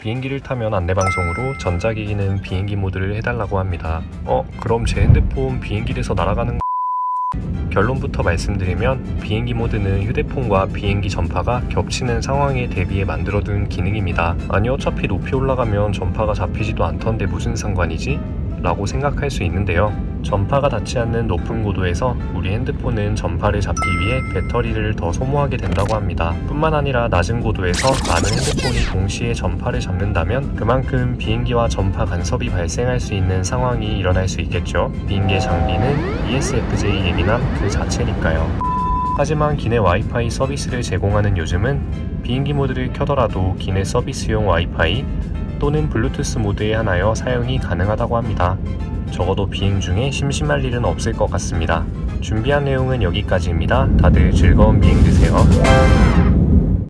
비행기를 타면 안내방송으로 전자기기는 비행기 모드를 해달라고 합니다. 어, 그럼 제 핸드폰 비행기에서 날아가는 결론부터 말씀드리면 비행기 모드는 휴대폰과 비행기 전파가 겹치는 상황에 대비해 만들어둔 기능입니다. 아니 어차피 높이 올라가면 전파가 잡히지도 않던데 무슨 상관이지? 라고 생각할 수 있는데요. 전파가 닿지 않는 높은 고도에서 우리 핸드폰은 전파를 잡기 위해 배터리를 더 소모하게 된다고 합니다. 뿐만 아니라 낮은 고도에서 많은 핸드폰이 동시에 전파를 잡는다면 그만큼 비행기와 전파 간섭이 발생할 수 있는 상황이 일어날 수 있겠죠. 비행기의 장비는 ESFJ 예민함 그 자체니까요. 하지만 기내 와이파이 서비스를 제공하는 요즘은 비행기 모드를 켜더라도 기내 서비스용 와이파이 또는 블루투스 모드에 하나여 사용이 가능하다고 합니다. 적어도 비행 중에 심심할 일은 없을 것 같습니다. 준비한 내용은 여기까지입니다. 다들 즐거운 비행 되세요.